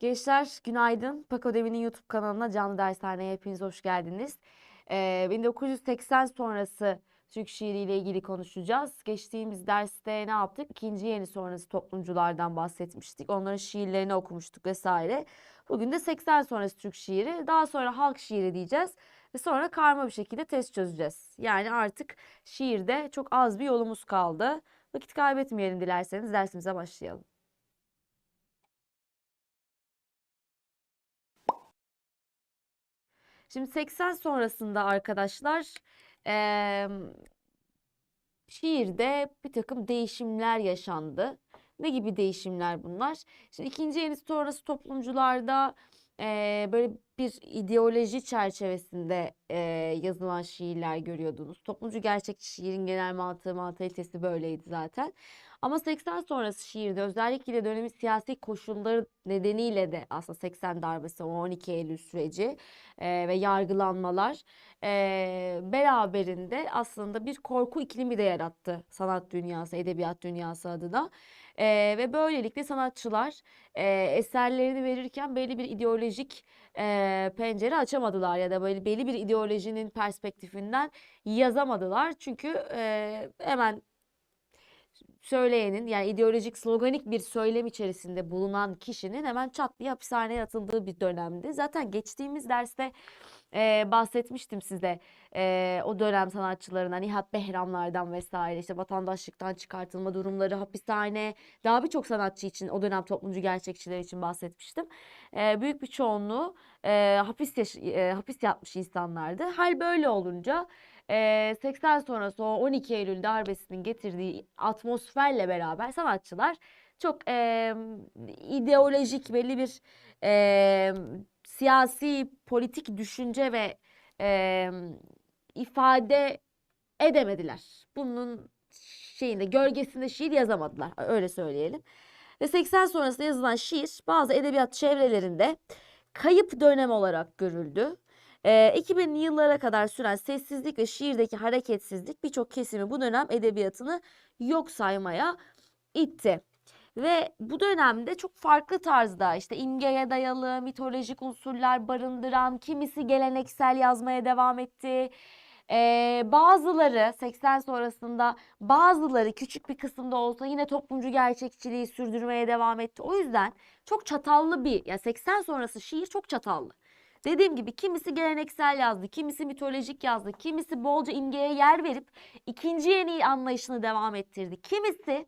Gençler günaydın. Pakodemi'nin YouTube kanalına canlı dershaneye hepiniz hoş geldiniz. Ee, 1980 sonrası Türk şiiriyle ilgili konuşacağız. Geçtiğimiz derste ne yaptık? İkinci yeni sonrası toplumculardan bahsetmiştik. Onların şiirlerini okumuştuk vesaire. Bugün de 80 sonrası Türk şiiri, daha sonra halk şiiri diyeceğiz ve sonra karma bir şekilde test çözeceğiz. Yani artık şiirde çok az bir yolumuz kaldı. Vakit kaybetmeyelim dilerseniz dersimize başlayalım. Şimdi 80 sonrasında arkadaşlar eee, şiirde bir takım değişimler yaşandı. Ne gibi değişimler bunlar? Şimdi ikinci yeni sonrası toplumcularda eee, böyle bir ideoloji çerçevesinde eee, yazılan şiirler görüyordunuz. Toplumcu gerçekçi şiirin genel mantığı, mantalitesi böyleydi zaten. Ama 80 sonrası şiirde özellikle dönemin siyasi koşulları nedeniyle de aslında 80 darbesi, o 12 Eylül süreci eee, ve yargılanmalar eee, beraberinde aslında bir korku iklimi de yarattı sanat dünyası, edebiyat dünyası adına. Eee, ve böylelikle sanatçılar eee, eserlerini verirken belli bir ideolojik eee, pencere açamadılar ya da böyle belli bir ideolojinin perspektifinden yazamadılar. Çünkü eee, hemen söyleyenin yani ideolojik sloganik bir söylem içerisinde bulunan kişinin hemen çat diye hapishaneye atıldığı bir dönemdi. Zaten geçtiğimiz derste e, bahsetmiştim size e, o dönem sanatçılarına Nihat Behramlardan vesaire işte vatandaşlıktan çıkartılma durumları hapishane daha birçok sanatçı için o dönem toplumcu gerçekçiler için bahsetmiştim. E, büyük bir çoğunluğu e, hapis yaş- e, hapis yatmış insanlardı. Hal böyle olunca e, 80 sonrası o 12 Eylül darbesinin getirdiği atmosferle beraber sanatçılar çok e, ideolojik belli bir e, siyasi politik düşünce ve e, ifade edemediler. Bunun şeyinde gölgesinde şiir yazamadılar öyle söyleyelim. Ve 80 sonrasında yazılan şiir bazı edebiyat çevrelerinde kayıp dönem olarak görüldü. Ee, 2000'li yıllara kadar süren sessizlik ve şiirdeki hareketsizlik birçok kesimi bu dönem edebiyatını yok saymaya itti. Ve bu dönemde çok farklı tarzda işte imgeye dayalı mitolojik unsurlar barındıran kimisi geleneksel yazmaya devam etti. Ee, bazıları 80 sonrasında bazıları küçük bir kısımda olsa yine toplumcu gerçekçiliği sürdürmeye devam etti. O yüzden çok çatallı bir yani 80 sonrası şiir çok çatallı. Dediğim gibi kimisi geleneksel yazdı, kimisi mitolojik yazdı, kimisi bolca imgeye yer verip ikinci yeni anlayışını devam ettirdi. Kimisi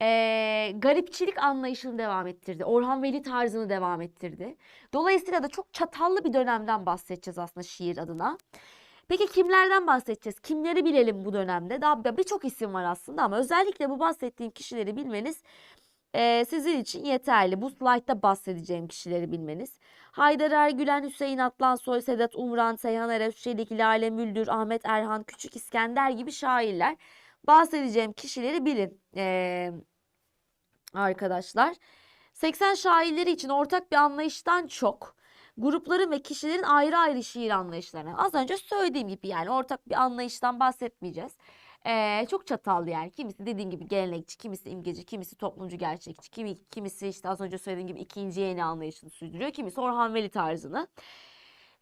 eee, garipçilik anlayışını devam ettirdi. Orhan Veli tarzını devam ettirdi. Dolayısıyla da çok çatallı bir dönemden bahsedeceğiz aslında şiir adına. Peki kimlerden bahsedeceğiz? Kimleri bilelim bu dönemde? Daha birçok isim var aslında ama özellikle bu bahsettiğim kişileri bilmeniz eee, sizin için yeterli. Bu slaytta bahsedeceğim kişileri bilmeniz. Haydar Ergülen, Hüseyin Atlansoy, Sedat Umran, Seyhan Eres, Çelik, Lale Müldür, Ahmet Erhan, Küçük İskender gibi şairler. Bahsedeceğim kişileri bilin eee, arkadaşlar. 80 şairleri için ortak bir anlayıştan çok grupların ve kişilerin ayrı ayrı şiir anlayışlarına. Az önce söylediğim gibi yani ortak bir anlayıştan bahsetmeyeceğiz. Ee, çok çatallı yani. Kimisi dediğim gibi gelenekçi, kimisi imgeci, kimisi toplumcu gerçekçi, kimi, kimisi işte az önce söylediğim gibi ikinci yeni anlayışını sürdürüyor. Kimisi Orhan Veli tarzını.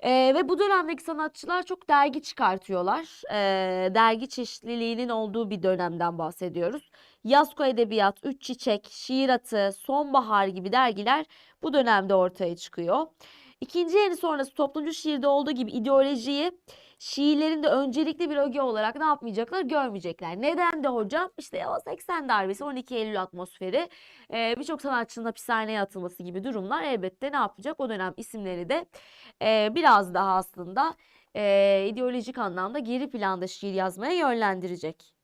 Ee, ve bu dönemdeki sanatçılar çok dergi çıkartıyorlar. Ee, dergi çeşitliliğinin olduğu bir dönemden bahsediyoruz. Yasko Edebiyat, Üç Çiçek, Şiir Atı, Sonbahar gibi dergiler bu dönemde ortaya çıkıyor. İkinci yeni sonrası toplumcu şiirde olduğu gibi ideolojiyi şiirlerinde öncelikli bir öge olarak ne yapmayacaklar? Görmeyecekler. Neden de hocam? İşte o 80 darbesi, 12 Eylül atmosferi, e, birçok sanatçının hapishaneye atılması gibi durumlar elbette ne yapacak? O dönem isimleri de e, biraz daha aslında e, ideolojik anlamda geri planda şiir yazmaya yönlendirecek.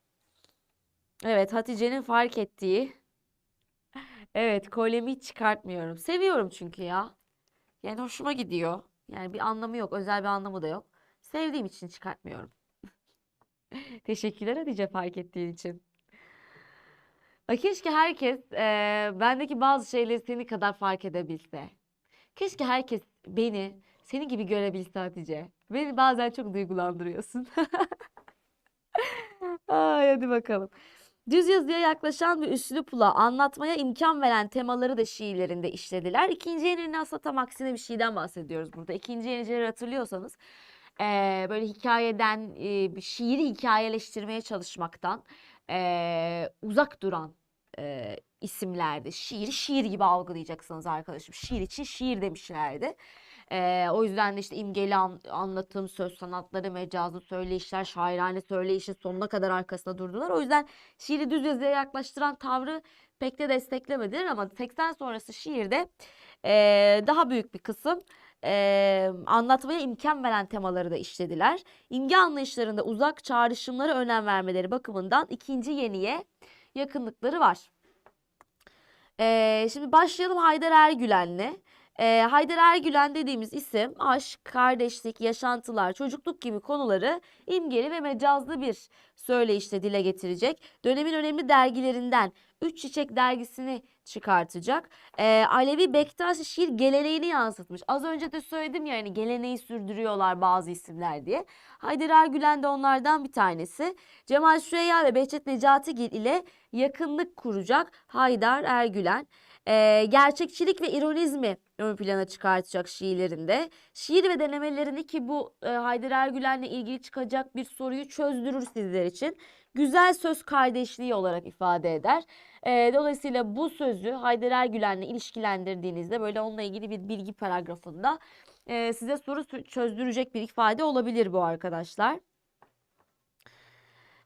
Evet, Hatice'nin fark ettiği. Evet, kolyemi hiç çıkartmıyorum. Seviyorum çünkü ya. Yani hoşuma gidiyor. Yani bir anlamı yok, özel bir anlamı da yok. Sevdiğim için çıkartmıyorum. Teşekkürler Hatice fark ettiğin için. Keşke herkes eee, bendeki bazı şeyleri seni kadar fark edebilse. Keşke herkes beni seni gibi görebilse Hatice. Beni bazen çok duygulandırıyorsun. Ay hadi bakalım. Düz yazıya yaklaşan bir üslupla anlatmaya imkan veren temaları da şiirlerinde işlediler. İkinci yeninin aslında tam aksine bir şeyden bahsediyoruz burada. İkinci yenicileri hatırlıyorsanız eee, böyle hikayeden eee, bir şiiri hikayeleştirmeye çalışmaktan eee, uzak duran eee, isimlerdi. Şiiri şiir gibi algılayacaksınız arkadaşım. Şiir için şiir demişlerdi. Eee, o yüzden de işte imgeli an- anlatım, söz sanatları, mecazlı söyleyişler, şairane söyleyişin sonuna kadar arkasında durdular. O yüzden şiiri düz yazıya yaklaştıran tavrı pek de desteklemediler ama 80 sonrası şiirde eee, daha büyük bir kısım eee, anlatmaya imkan veren temaları da işlediler. İmge anlayışlarında uzak çağrışımlara önem vermeleri bakımından ikinci yeniye yakınlıkları var. Eee, şimdi başlayalım Haydar Ergülen'le. Eee, Haydar Ergülen dediğimiz isim aşk, kardeşlik, yaşantılar, çocukluk gibi konuları imgeli ve mecazlı bir söyleyişle dile getirecek. Dönemin önemli dergilerinden Üç Çiçek dergisini çıkartacak. Eee, Alevi Bektaşi şiir geleneğini yansıtmış. Az önce de söyledim ya hani geleneği sürdürüyorlar bazı isimler diye. Haydar Ergülen de onlardan bir tanesi. Cemal Süreyya ve Behçet Necatigil ile yakınlık kuracak Haydar Ergülen. Eee, gerçekçilik ve ironizmi ön plana çıkartacak şiirlerinde. Şiir ve denemelerini ki bu e, Haydar Ergülen'le ilgili çıkacak bir soruyu çözdürür sizler için. Güzel söz kardeşliği olarak ifade eder. Eee, dolayısıyla bu sözü Haydar Ergülen'le ilişkilendirdiğinizde böyle onunla ilgili bir bilgi paragrafında eee, size soru çözdürecek bir ifade olabilir bu arkadaşlar.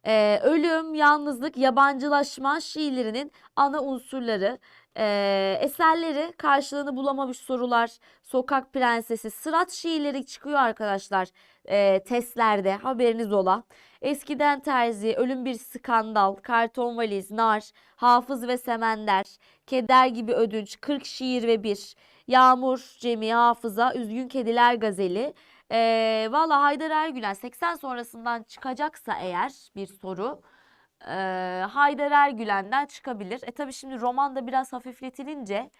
Eee, ölüm, yalnızlık, yabancılaşma şiirlerinin ana unsurları. Eee, eserleri karşılığını bulamamış sorular, Sokak Prensesi, Sırat şiirleri çıkıyor arkadaşlar eee testlerde haberiniz ola. Eskiden Terzi, Ölüm Bir Skandal, Karton Valiz, Nar, Hafız ve Semender, Keder Gibi Ödünç, 40 Şiir ve Bir, Yağmur, Cemi, Hafıza, Üzgün Kediler Gazeli. Ee, valla Haydar Ergülen 80 sonrasından çıkacaksa eğer bir soru e, Haydar Ergülen'den çıkabilir. E tabi şimdi roman da biraz hafifletilince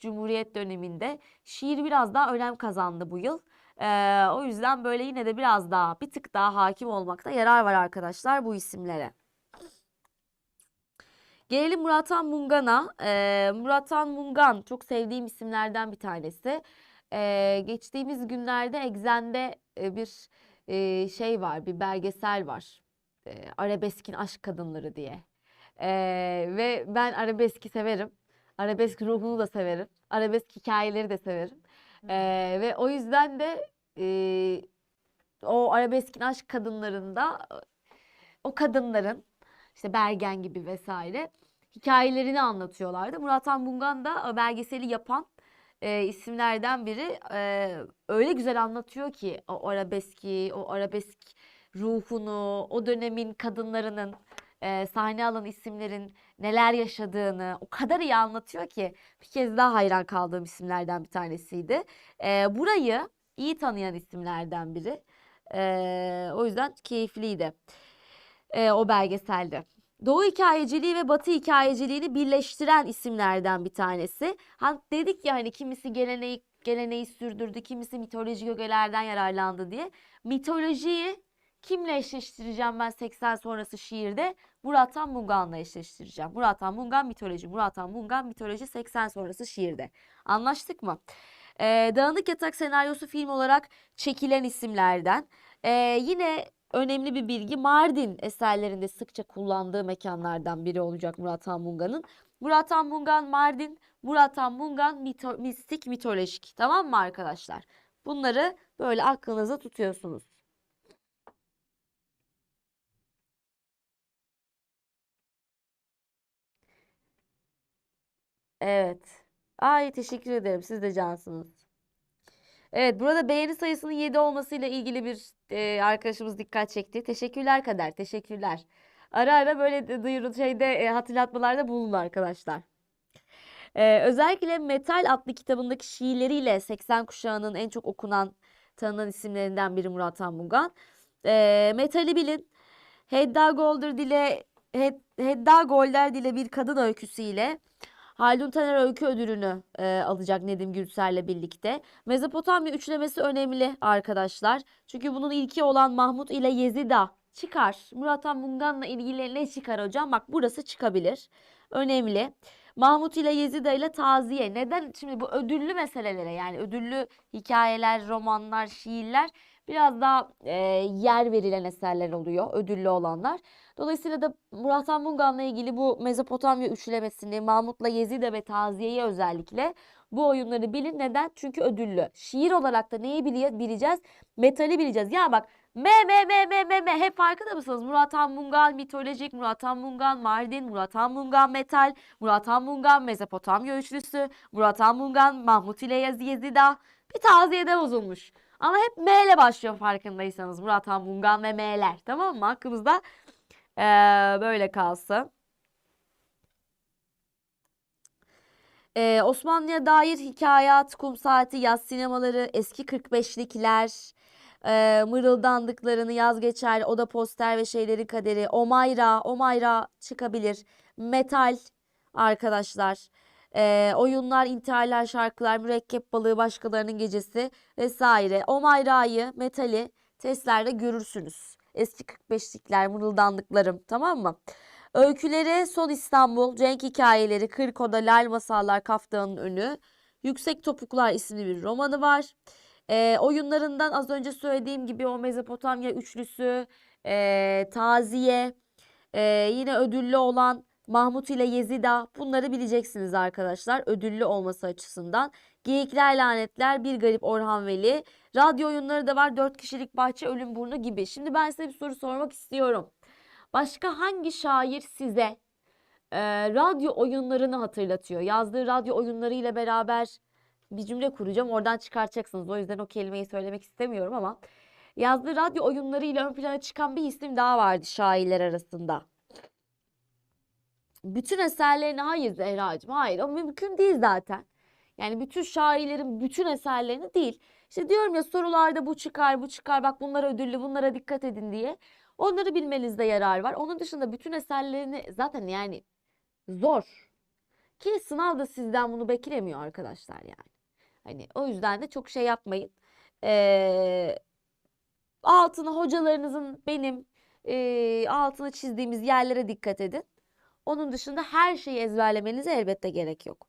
Cumhuriyet döneminde şiir biraz daha önem kazandı bu yıl. Ee, o yüzden böyle yine de biraz daha bir tık daha hakim olmakta yarar var arkadaşlar bu isimlere. Gelelim Murathan Mungan'a. Ee, Murathan Mungan çok sevdiğim isimlerden bir tanesi. Ee, geçtiğimiz günlerde Exxen'de e, bir e, şey var, bir belgesel var. Ee, Arabeskin Aşk Kadınları diye. Ee, ve ben arabeski severim. Arabesk ruhunu da severim. Arabesk hikayeleri de severim. Ee, ve o yüzden de e, o arabeskin aşk kadınlarında o kadınların işte Bergen gibi vesaire hikayelerini anlatıyorlardı. Murat Han Bungan da belgeseli yapan e, isimlerden biri. E, öyle güzel anlatıyor ki o arabeski, o arabesk ruhunu, o dönemin kadınlarının e, sahne alan isimlerin neler yaşadığını o kadar iyi anlatıyor ki bir kez daha hayran kaldığım isimlerden bir tanesiydi. E, burayı iyi tanıyan isimlerden biri. E, o yüzden keyifliydi e, o belgeselde. Doğu hikayeciliği ve Batı hikayeciliğini birleştiren isimlerden bir tanesi. Ha, dedik ya hani kimisi geleneği geleneği sürdürdü, kimisi mitolojik ögelerden yararlandı diye. Mitolojiyi kimle eşleştireceğim ben 80 sonrası şiirde? Murat Han Mungan'la eşleştireceğim. Murat Han Mungan mitoloji, Murat Han Mungan mitoloji 80 sonrası şiirde. Anlaştık mı? Ee, Dağınık Yatak senaryosu film olarak çekilen isimlerden. Ee, yine önemli bir bilgi Mardin eserlerinde sıkça kullandığı mekanlardan biri olacak Murat Han Mungan'ın. Murat Han Mungan Mardin, Murat Han Mungan mito mistik mitolojik. Tamam mı arkadaşlar? Bunları böyle aklınıza tutuyorsunuz. Evet. Ay teşekkür ederim. Siz de cansınız. Evet, burada beğeni sayısının 7 olmasıyla ilgili bir e, arkadaşımız dikkat çekti. Teşekkürler Kader, teşekkürler. Ara ara böyle duyuru şeyde e, hatırlatmalarda bulunun arkadaşlar. Ee, özellikle Metal adlı kitabındaki şiirleriyle 80 kuşağının en çok okunan, tanınan isimlerinden biri Murat Han Mungan. Ee, Metal'i bilin. Hedda Golder dile Hed- Hedda Golder dile bir kadın öyküsüyle Haldun Taner Öykü Ödülünü e, alacak Nedim Gürsel'le birlikte. Mezopotamya üçlemesi önemli arkadaşlar. Çünkü bunun ilki olan Mahmut ile Yezida çıkar. Murat Mungan'la ilgili ne çıkar hocam? Bak burası çıkabilir. Önemli. Mahmut ile Yezida ile taziye. Neden? Şimdi bu ödüllü meselelere yani ödüllü hikayeler, romanlar, şiirler biraz daha e, yer verilen eserler oluyor. Ödüllü olanlar. Dolayısıyla da Murat Han ilgili bu Mezopotamya üçlemesini, Mahmut'la Yezide ve Taziye'yi özellikle bu oyunları bilin. Neden? Çünkü ödüllü. Şiir olarak da neyi bile- bileceğiz? Metali bileceğiz. Ya bak me me me me me me hep farkında mısınız? Murat Han Mungan mitolojik, Murat Han Mardin, Murat Han metal, Murat Han Mezopotamya üçlüsü, Murat Han Mungan Mahmut ile Yez- Yezida. Bir taziyede bozulmuş. Ama hep M ile başlıyor farkındaysanız. Murat Han Mungan ve M'ler. Tamam mı? Aklımızda eee, böyle kalsın. Ee, Osmanlı'ya dair hikayat, kum saati, yaz sinemaları, eski 45'likler, e, mırıldandıklarını yaz geçer, oda poster ve şeylerin kaderi, Omayra, Omayra çıkabilir, metal arkadaşlar, Ee, oyunlar, intiharlar, şarkılar, mürekkep balığı, başkalarının gecesi vesaire. Omayra'yı, metali testlerde görürsünüz. Eski 45'likler, mırıldandıklarım tamam mı? Öyküleri Sol İstanbul, Cenk Hikayeleri, Kırkoda, Lal Masallar, Kaftanın Önü, Yüksek Topuklar isimli bir romanı var. Ee, oyunlarından az önce söylediğim gibi o Mezopotamya üçlüsü, ee, Taziye, ee, yine ödüllü olan Mahmut ile Yezida bunları bileceksiniz arkadaşlar ödüllü olması açısından. Geyikler Lanetler, Bir Garip Orhan Veli, radyo oyunları da var. Dört kişilik Bahçe Ölüm Burnu gibi. Şimdi ben size bir soru sormak istiyorum. Başka hangi şair size e, radyo oyunlarını hatırlatıyor? Yazdığı radyo oyunlarıyla beraber bir cümle kuracağım. Oradan çıkartacaksınız. O yüzden o kelimeyi söylemek istemiyorum ama yazdığı radyo oyunlarıyla ön plana çıkan bir isim daha vardı şairler arasında. Bütün eserlerini hayır Zehracığım hayır o mümkün değil zaten. Yani bütün şairlerin bütün eserlerini değil. İşte diyorum ya sorularda bu çıkar bu çıkar bak bunlar ödüllü bunlara dikkat edin diye. Onları bilmenizde yarar var. Onun dışında bütün eserlerini zaten yani zor. Ki sınav da sizden bunu beklemiyor arkadaşlar yani. Hani o yüzden de çok şey yapmayın. Ee, altına hocalarınızın benim e, altını çizdiğimiz yerlere dikkat edin. Onun dışında her şeyi ezberlemenize elbette gerek yok.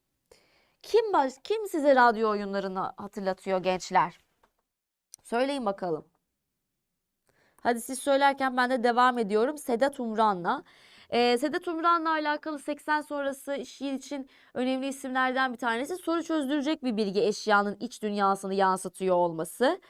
Kim baş, kim size radyo oyunlarını hatırlatıyor gençler? Söyleyin bakalım. Hadi siz söylerken ben de devam ediyorum. Sedat Umran'la. Ee, Sedat Umran'la alakalı 80 sonrası şiir için önemli isimlerden bir tanesi. Soru çözdürecek bir bilgi eşyanın iç dünyasını yansıtıyor olması.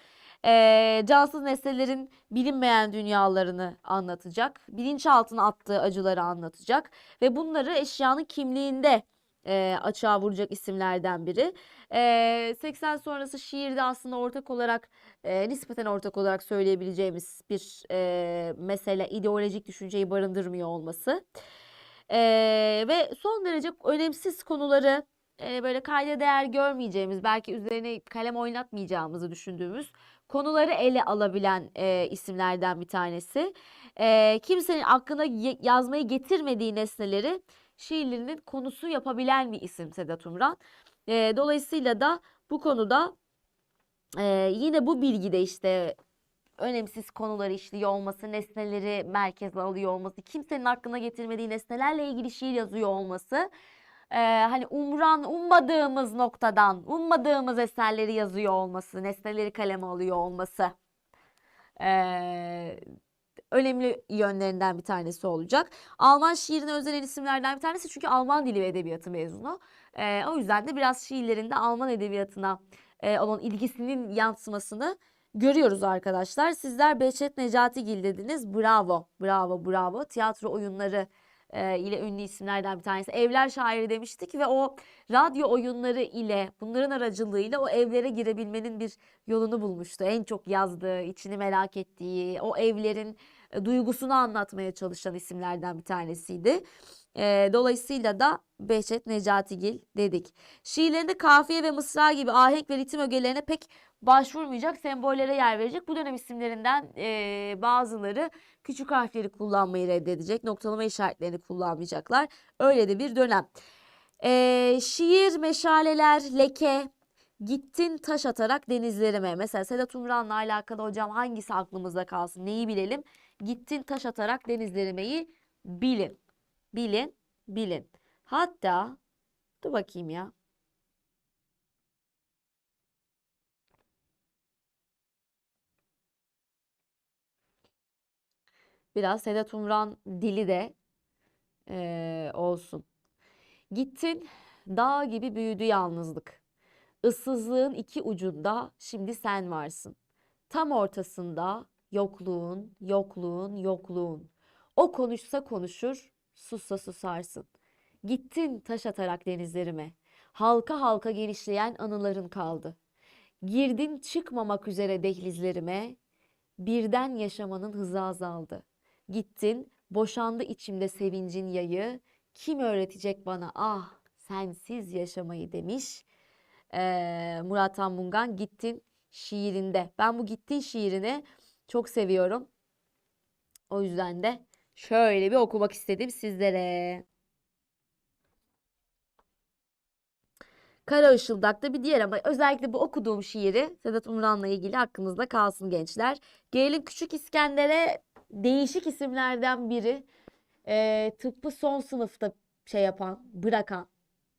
Ee, cansız nesnelerin bilinmeyen dünyalarını anlatacak. Bilinçaltına attığı acıları anlatacak. Ve bunları eşyanın kimliğinde e, açığa vuracak isimlerden biri. E, 80 sonrası şiirde aslında ortak olarak e, nispeten ortak olarak söyleyebileceğimiz bir e, mesele ideolojik düşünceyi barındırmıyor olması. E, ve son derece önemsiz konuları e, böyle kayda değer görmeyeceğimiz belki üzerine kalem oynatmayacağımızı düşündüğümüz konuları ele alabilen e, isimlerden bir tanesi. E, kimsenin aklına yazmayı getirmediği nesneleri şiirlerinin konusu yapabilen bir isim Sedat Umran. E, dolayısıyla da bu konuda e, yine bu bilgide işte önemsiz konuları işliyor olması, nesneleri merkeze alıyor olması, kimsenin aklına getirmediği nesnelerle ilgili şiir yazıyor olması, e, hani umran, ummadığımız noktadan, ummadığımız eserleri yazıyor olması, nesneleri kaleme alıyor olması e, önemli yönlerinden bir tanesi olacak. Alman şiirine özel isimlerden bir tanesi çünkü Alman dili ve edebiyatı mezunu. E, o yüzden de biraz şiirlerinde Alman edebiyatına e, olan ilgisinin yansımasını görüyoruz arkadaşlar. Sizler Behçet Necatigil dediniz. Bravo, bravo, bravo. Tiyatro oyunları e, ile ünlü isimlerden bir tanesi. Evler şairi demiştik ve o radyo oyunları ile bunların aracılığıyla o evlere girebilmenin bir yolunu bulmuştu. En çok yazdığı, içini merak ettiği, o evlerin e, duygusunu anlatmaya çalışan isimlerden bir tanesiydi. E, dolayısıyla da Behçet Necatigil dedik. Şiirlerinde kafiye ve mısra gibi ahenk ve ritim ögelerine pek başvurmayacak, sembollere yer verecek. Bu dönem isimlerinden e, bazıları küçük harfleri kullanmayı reddedecek, noktalama işaretlerini kullanmayacaklar. Öyle de bir dönem. E, şiir, meşaleler, leke, Gittin taş atarak denizlerime. Mesela Sedat Umran'la alakalı hocam hangisi aklımızda kalsın? Neyi bilelim? Gittin taş atarak denizlerimeyi bilin. Bilin, bilin. Hatta dur bakayım ya. Biraz Sedat Umran dili de eee, olsun. Gittin dağ gibi büyüdü yalnızlık. Issızlığın iki ucunda şimdi sen varsın. Tam ortasında yokluğun, yokluğun, yokluğun. O konuşsa konuşur, sussa susarsın. Gittin taş atarak denizlerime. Halka halka genişleyen anıların kaldı. Girdin çıkmamak üzere dehlizlerime. Birden yaşamanın hızı azaldı. Gittin, boşandı içimde sevincin yayı. Kim öğretecek bana ah sensiz yaşamayı demiş. Ee, Murat Han Mungan Gittin şiirinde. Ben bu Gittin şiirini çok seviyorum. O yüzden de şöyle bir okumak istedim sizlere. Kara Işıldak'ta bir diğer ama özellikle bu okuduğum şiiri Sedat Umran'la ilgili aklınızda kalsın gençler. Gelelim Küçük İskender'e değişik isimlerden biri. Ee, tıbbı son sınıfta şey yapan, bırakan.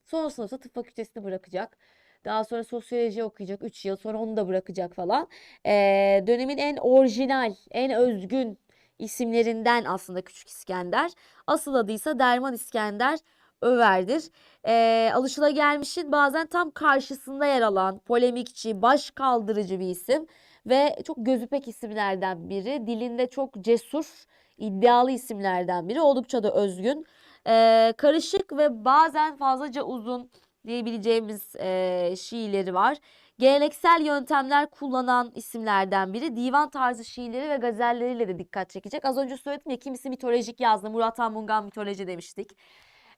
Son sınıfta tıp fakültesini bırakacak. Daha sonra sosyoloji okuyacak 3 yıl sonra onu da bırakacak falan. Ee, dönemin en orijinal, en özgün isimlerinden aslında Küçük İskender. Asıl adıysa Derman İskender Över'dir. Ee, alışılagelmişin bazen tam karşısında yer alan polemikçi, baş kaldırıcı bir isim ve çok gözüpek isimlerden biri. Dilinde çok cesur, iddialı isimlerden biri. Oldukça da özgün. Ee, karışık ve bazen fazlaca uzun diyebileceğimiz e, şiirleri var. Geleneksel yöntemler kullanan isimlerden biri. Divan tarzı şiirleri ve gazelleriyle de dikkat çekecek. Az önce söyledim ya kimisi mitolojik yazdı. Murat Han Mungan mitoloji demiştik.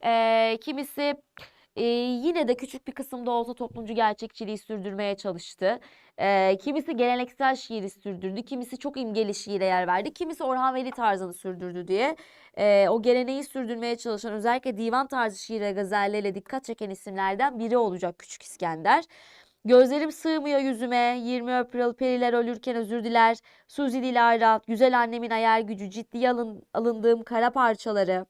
Ee, kimisi e, yine de küçük bir kısımda olsa toplumcu gerçekçiliği sürdürmeye çalıştı. Ee, kimisi geleneksel şiiri sürdürdü, kimisi çok imgeli şiire yer verdi, kimisi Orhan Veli tarzını sürdürdü diye. Ee, o geleneği sürdürmeye çalışan özellikle divan tarzı şiir ve gazellerle dikkat çeken isimlerden biri olacak Küçük İskender. Gözlerim sığmıyor yüzüme, 20 April periler ölürken özür diler, Suzi Dilara, güzel annemin ayar gücü, ciddiye alın, alındığım kara parçaları.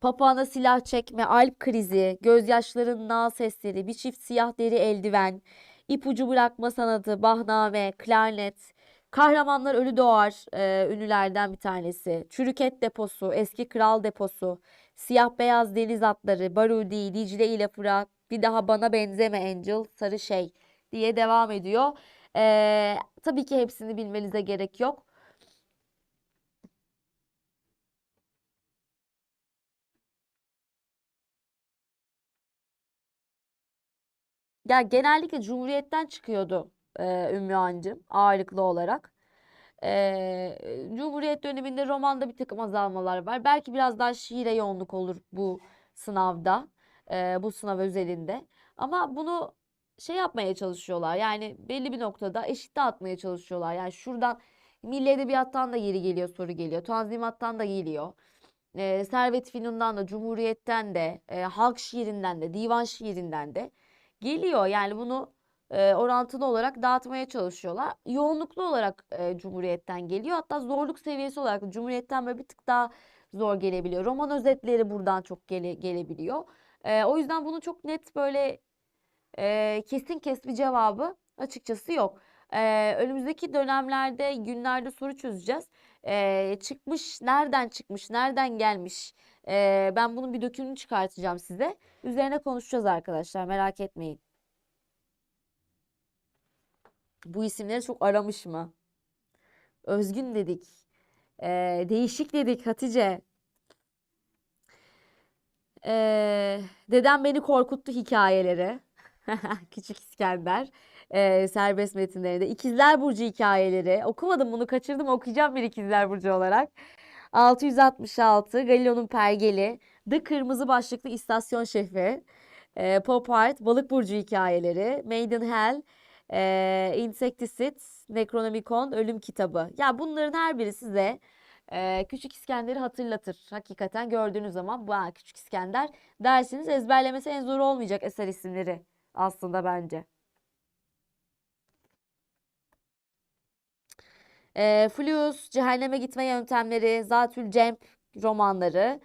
Papağana silah çekme, alp krizi, gözyaşların nal sesleri, bir çift siyah deri eldiven, ipucu bırakma sanatı, bahname, klarnet, kahramanlar ölü doğar e, ünlülerden bir tanesi, çürük et deposu, eski kral deposu, siyah beyaz deniz atları, Barudi, Dicle ile Fırat, bir daha bana benzeme Angel, sarı şey diye devam ediyor. E, tabii ki hepsini bilmenize gerek yok. Ya genellikle Cumhuriyet'ten çıkıyordu e, Ümmü Ancım ağırlıklı olarak. E, Cumhuriyet döneminde romanda bir takım azalmalar var. Belki biraz daha şiire yoğunluk olur bu sınavda, e, bu sınav özelinde. Ama bunu şey yapmaya çalışıyorlar. Yani belli bir noktada eşit dağıtmaya çalışıyorlar. Yani şuradan Milli Edebiyattan da yeri geliyor, soru geliyor. Tanzimattan da geliyor. E, Servet Fünun'dan da, Cumhuriyet'ten de, e, halk şiirinden de, divan şiirinden de geliyor. Yani bunu e, orantılı olarak dağıtmaya çalışıyorlar. Yoğunluklu olarak e, Cumhuriyet'ten geliyor. Hatta zorluk seviyesi olarak Cumhuriyet'ten böyle bir tık daha zor gelebiliyor. Roman özetleri buradan çok gele, gelebiliyor. E, o yüzden bunun çok net böyle e, kesin kes bir cevabı açıkçası yok. E, önümüzdeki dönemlerde, günlerde soru çözeceğiz. E, çıkmış, nereden çıkmış, nereden gelmiş? E, ben bunun bir dökümünü çıkartacağım size. Üzerine konuşacağız arkadaşlar, merak etmeyin. Bu isimleri çok aramış mı? Özgün dedik. E, değişik dedik Hatice. E, dedem beni korkuttu hikayeleri. Küçük İskender. Ee, serbest metinlerinde. İkizler Burcu hikayeleri. Okumadım bunu kaçırdım okuyacağım bir İkizler Burcu olarak. 666 Galileo'nun pergeli. The Kırmızı Başlıklı İstasyon Şefi. E, Pop Art Balık Burcu hikayeleri. Maiden Hell. E, Insecticide. Necronomicon Ölüm Kitabı. Ya bunların her biri size e, Küçük İskender'i hatırlatır. Hakikaten gördüğünüz zaman bu Küçük İskender dersiniz ezberlemesi en zor olmayacak eser isimleri aslında bence. E, Fluus, Cehenneme Gitme Yöntemleri, Zatül Cemp romanları.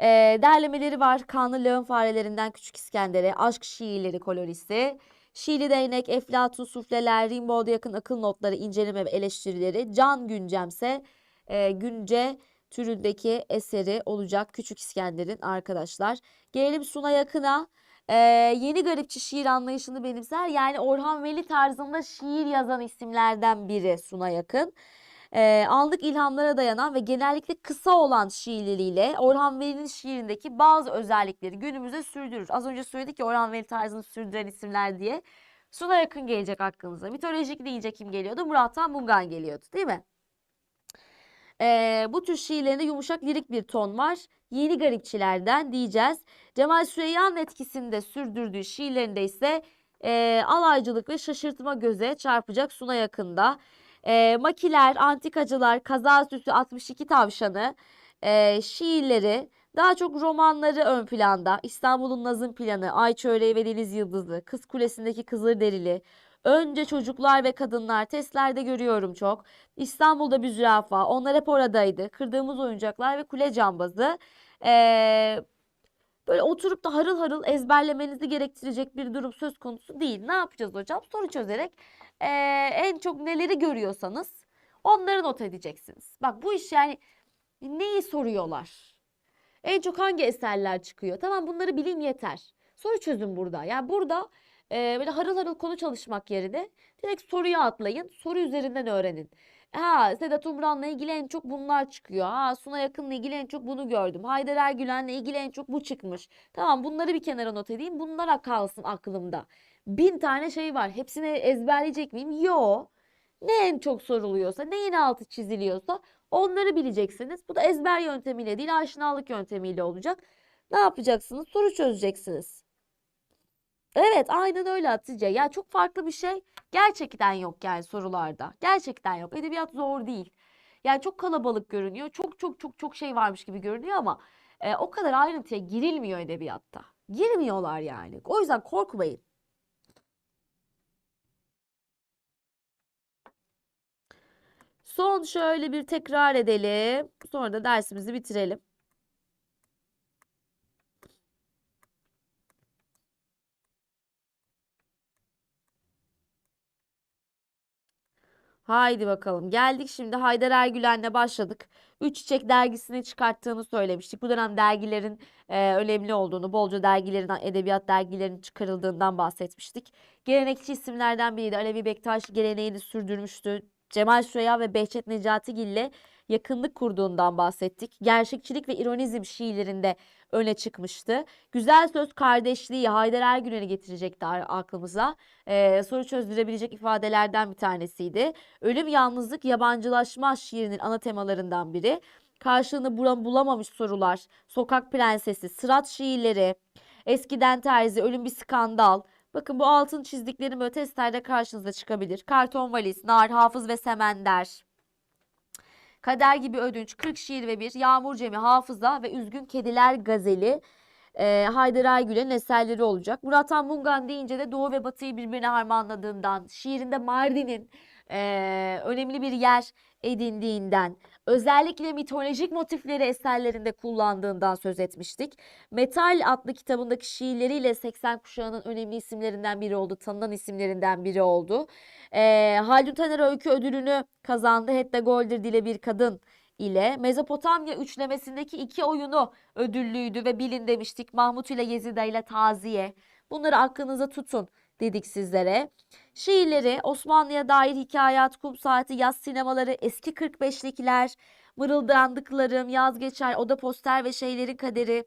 E, derlemeleri var. Kanlı Lağım Farelerinden Küçük İskender'e, Aşk Şiirleri kolorisi. Şiili Değnek, Eflatun Sufleler, Rimbaud'a yakın akıl notları, inceleme ve eleştirileri. Can Güncemse e, Günce türündeki eseri olacak Küçük İskender'in arkadaşlar. Gelelim Suna Yakın'a. Ee, yeni garipçi şiir anlayışını benimser. Yani Orhan Veli tarzında şiir yazan isimlerden biri Suna Yakın. Ee, anlık ilhamlara dayanan ve genellikle kısa olan şiirleriyle Orhan Veli'nin şiirindeki bazı özellikleri günümüze sürdürür. Az önce söyledik ya Orhan Veli tarzını sürdüren isimler diye. Suna Yakın gelecek aklınıza. Mitolojik deyince kim geliyordu? Murat Han geliyordu değil mi? Ee, bu tür şiirlerinde yumuşak lirik bir ton var. Yeni garipçilerden diyeceğiz. Cemal Süreyya'nın etkisinde sürdürdüğü şiirlerinde ise e, alaycılık ve şaşırtma göze çarpacak Suna yakında. E, Makiler, Antikacılar, Kaza Süsü 62 Tavşanı e, şiirleri daha çok romanları ön planda. İstanbul'un Nazım Planı, Ay Çöreği ve Deniz Yıldızı, Kız Kulesi'ndeki Kızılderili, Önce çocuklar ve kadınlar testlerde görüyorum çok. İstanbul'da bir zürafa. Onlar hep oradaydı. Kırdığımız oyuncaklar ve kule cambazı. Ee, böyle oturup da harıl harıl ezberlemenizi gerektirecek bir durum söz konusu değil. Ne yapacağız hocam? Soru çözerek ee, en çok neleri görüyorsanız onları not edeceksiniz. Bak bu iş yani neyi soruyorlar? En çok hangi eserler çıkıyor? Tamam bunları bileyim yeter. Soru çözün burada. Yani burada e, böyle harıl harıl konu çalışmak yerine direkt soruya atlayın. Soru üzerinden öğrenin. Ha Sedat Umran'la ilgili en çok bunlar çıkıyor. Ha Suna Yakın'la ilgili en çok bunu gördüm. Haydar Ergülen'le ilgili en çok bu çıkmış. Tamam bunları bir kenara not edeyim. Bunlar kalsın aklımda. Bin tane şey var. Hepsini ezberleyecek miyim? Yo. Ne en çok soruluyorsa, neyin altı çiziliyorsa onları bileceksiniz. Bu da ezber yöntemiyle değil, aşinalık yöntemiyle olacak. Ne yapacaksınız? Soru çözeceksiniz. Evet, aynen öyle Hatice. Ya çok farklı bir şey gerçekten yok yani sorularda. Gerçekten yok. Edebiyat zor değil. Yani çok kalabalık görünüyor. Çok çok çok çok şey varmış gibi görünüyor ama e, o kadar ayrıntıya girilmiyor edebiyatta. Girmiyorlar yani. O yüzden korkmayın. Son şöyle bir tekrar edelim. Sonra da dersimizi bitirelim. Haydi bakalım. Geldik şimdi Haydar Ergülen'le başladık. Üç Çiçek dergisini çıkarttığını söylemiştik. Bu dönem dergilerin e, önemli olduğunu, bolca dergilerin, edebiyat dergilerinin çıkarıldığından bahsetmiştik. Gelenekçi isimlerden biriydi. Alevi Bektaş geleneğini sürdürmüştü. Cemal Süreya ve Behçet Necatigil ile yakınlık kurduğundan bahsettik. Gerçekçilik ve ironizm şiirlerinde öne çıkmıştı. Güzel söz kardeşliği Haydar Ergülen'i getirecekti aklımıza. Ee, soru çözdürebilecek ifadelerden bir tanesiydi. Ölüm, yalnızlık, yabancılaşma şiirinin ana temalarından biri. Karşılığını bulam bulamamış sorular, Sokak Prensesi, Sırat şiirleri, Eskiden Terzi, Ölüm bir skandal, Bakın bu altın çizdiklerim böyle testlerde karşınıza çıkabilir. Karton valiz, nar, hafız ve semender. Kader gibi ödünç, 40 şiir ve bir, Yağmur Cemi, Hafıza ve Üzgün Kediler Gazeli. E, Haydar Aygül'ün eserleri olacak. Murat Han Mungan deyince de Doğu ve Batı'yı birbirine harmanladığından, şiirinde Mardin'in e, önemli bir yer edindiğinden, özellikle mitolojik motifleri eserlerinde kullandığından söz etmiştik. Metal adlı kitabındaki şiirleriyle 80 kuşağının önemli isimlerinden biri oldu, tanınan isimlerinden biri oldu. E, Haldun Taner Öykü ödülünü kazandı. Hette Golder Dile Bir Kadın ile Mezopotamya üçlemesindeki iki oyunu ödüllüydü ve bilin demiştik. Mahmut ile Yezida ile Taziye. Bunları aklınıza tutun dedik sizlere. Şiirleri, Osmanlı'ya dair hikayat, kum saati, yaz sinemaları, eski 45'likler, mırıldandıklarım, yaz geçer, oda poster ve şeylerin kaderi.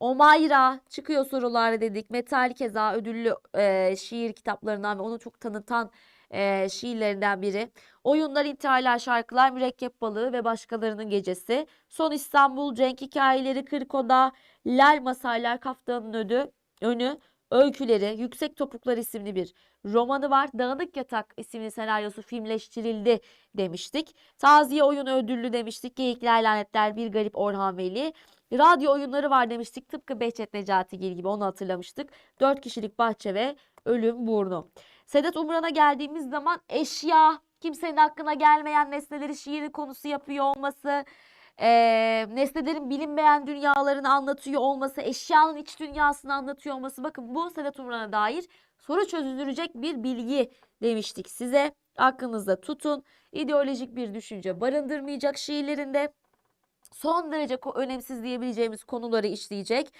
Omayra çıkıyor sorular dedik. Metal keza ödüllü e, şiir kitaplarından ve onu çok tanıtan e, şiirlerinden biri. Oyunlar, intiharlar, şarkılar, mürekkep balığı ve başkalarının gecesi. Son İstanbul, Cenk hikayeleri, Kırkoda, Lal masallar, Kaftanın ödü, önü, öyküleri, Yüksek Topuklar isimli bir romanı var. Dağınık Yatak isimli senaryosu filmleştirildi demiştik. Taziye oyun ödüllü demiştik. Geyikler, lanetler, bir garip Orhan Veli. Radyo oyunları var demiştik. Tıpkı Behçet Necatigil gibi onu hatırlamıştık. Dört kişilik bahçe ve ölüm burnu. Sedat Umran'a geldiğimiz zaman eşya kimsenin aklına gelmeyen nesneleri şiirin konusu yapıyor olması, e, nesnelerin bilinmeyen dünyalarını anlatıyor olması, eşyanın iç dünyasını anlatıyor olması. Bakın bu Sedat Umran'a dair soru çözülecek bir bilgi demiştik size. Aklınızda tutun. İdeolojik bir düşünce barındırmayacak şiirlerinde. Son derece önemsiz diyebileceğimiz konuları işleyecek.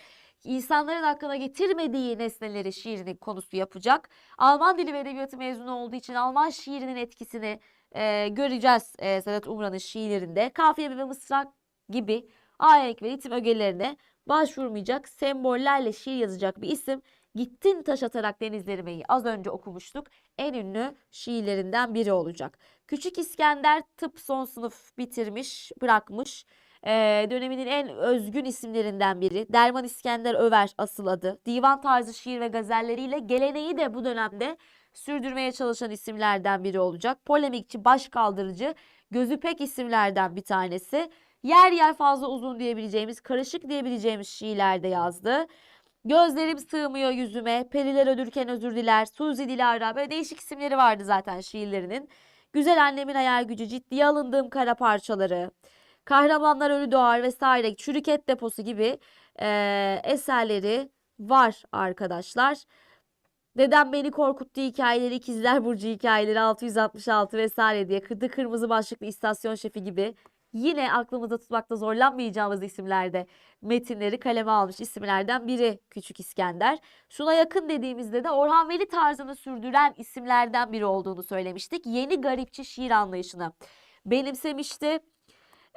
İnsanların aklına getirmediği nesneleri şiirinin konusu yapacak. Alman dili ve edebiyatı mezunu olduğu için Alman şiirinin etkisini e, göreceğiz e, Sedat Umran'ın şiirlerinde. Kafiye ve mısrak gibi ahenk ve ritim ögelerine başvurmayacak, sembollerle şiir yazacak bir isim. Gittin taş atarak denizlerimeyi az önce okumuştuk. En ünlü şiirlerinden biri olacak. Küçük İskender tıp son sınıf bitirmiş, bırakmış. Ee, döneminin en özgün isimlerinden biri. Derman İskender Över asıl adı. Divan tarzı şiir ve gazelleriyle geleneği de bu dönemde sürdürmeye çalışan isimlerden biri olacak. Polemikçi, baş kaldırıcı, gözü pek isimlerden bir tanesi. Yer yer fazla uzun diyebileceğimiz, karışık diyebileceğimiz şiirlerde yazdı. Gözlerim sığmıyor yüzüme, periler ölürken özür diler, Suzi Dilara böyle değişik isimleri vardı zaten şiirlerinin. Güzel annemin hayal gücü, ciddiye alındığım kara parçaları, kahramanlar ölü doğar vesaire, çürük et deposu gibi eee, eserleri var arkadaşlar. Dedem beni korkuttu hikayeleri, ikizler burcu hikayeleri, 666 vesaire diye kırdı kırmızı başlıklı istasyon şefi gibi yine aklımızda tutmakta zorlanmayacağımız isimlerde metinleri kaleme almış isimlerden biri Küçük İskender. Şuna yakın dediğimizde de Orhan Veli tarzını sürdüren isimlerden biri olduğunu söylemiştik. Yeni garipçi şiir anlayışını benimsemişti.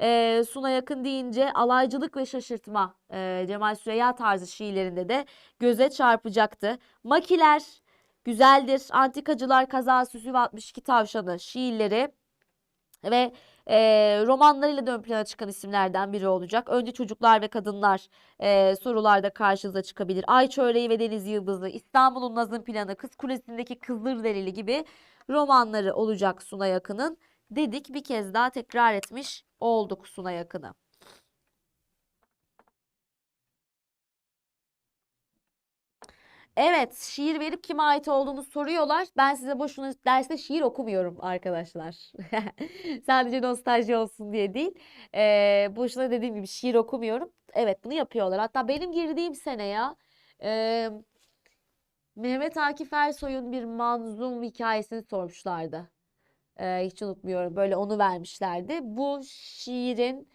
Ee, Suna yakın deyince alaycılık ve şaşırtma e, Cemal Süreya tarzı şiirlerinde de göze çarpacaktı. Makiler güzeldir. Antikacılar kaza süsü ve 62 tavşanı şiirleri ve e, romanlarıyla da ön plana çıkan isimlerden biri olacak. Önce çocuklar ve kadınlar e, sorularda karşınıza çıkabilir. Ay Çöreği ve Deniz Yıldızı, İstanbul'un Nazım Planı, Kız Kulesi'ndeki Kızılderili gibi romanları olacak Suna Yakın'ın. Dedik bir kez daha tekrar etmiş olduk Suna Yakın'ı. Evet, şiir verip kime ait olduğunu soruyorlar. Ben size boşuna derste şiir okumuyorum arkadaşlar. Sadece nostalji olsun diye değil. Ee, boşuna dediğim gibi şiir okumuyorum. Evet, bunu yapıyorlar. Hatta benim girdiğim sene ya e, Mehmet Akif Ersoy'un bir manzum hikayesini sormuşlardı. Ee, hiç unutmuyorum. Böyle onu vermişlerdi. Bu şiirin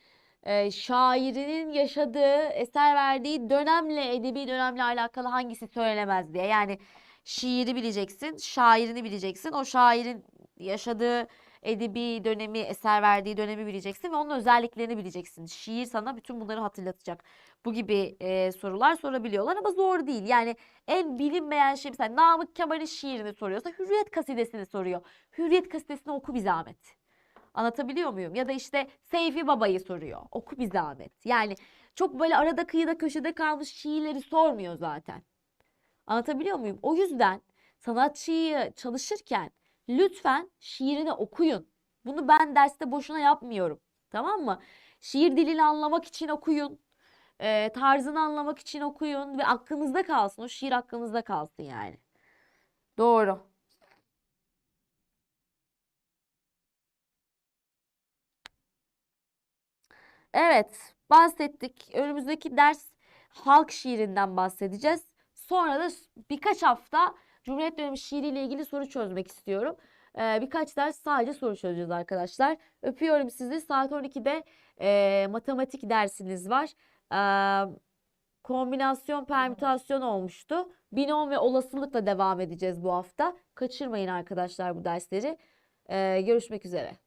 e, şairinin yaşadığı, eser verdiği dönemle, edebi dönemle alakalı hangisi söylenemez diye. Yani şiiri bileceksin, şairini bileceksin. O şairin yaşadığı edebi dönemi, eser verdiği dönemi bileceksin ve onun özelliklerini bileceksin. Şiir sana bütün bunları hatırlatacak. Bu gibi e, sorular sorabiliyorlar ama zor değil. Yani en bilinmeyen şey mesela Namık Kemal'in şiirini soruyorsa Hürriyet kasidesini soruyor. Hürriyet kasidesini oku bir zahmet. Anlatabiliyor muyum? Ya da işte Seyfi Baba'yı soruyor. Oku bir zahmet. Yani çok böyle arada kıyıda köşede kalmış şiirleri sormuyor zaten. Anlatabiliyor muyum? O yüzden sanatçıyı çalışırken lütfen şiirini okuyun. Bunu ben derste boşuna yapmıyorum. Tamam mı? Şiir dilini anlamak için okuyun. E, tarzını anlamak için okuyun ve aklınızda kalsın. O şiir aklınızda kalsın yani. Doğru. Evet, bahsettik. Önümüzdeki ders halk şiirinden bahsedeceğiz. Sonra da birkaç hafta Cumhuriyet dönemi şiiriyle ilgili soru çözmek istiyorum. Ee, birkaç ders sadece soru çözeceğiz arkadaşlar. Öpüyorum sizi. Saat 12'de e, matematik dersiniz var. Ee, kombinasyon, permütasyon olmuştu. Binom ve olasılıkla devam edeceğiz bu hafta. Kaçırmayın arkadaşlar bu dersleri. Ee, görüşmek üzere.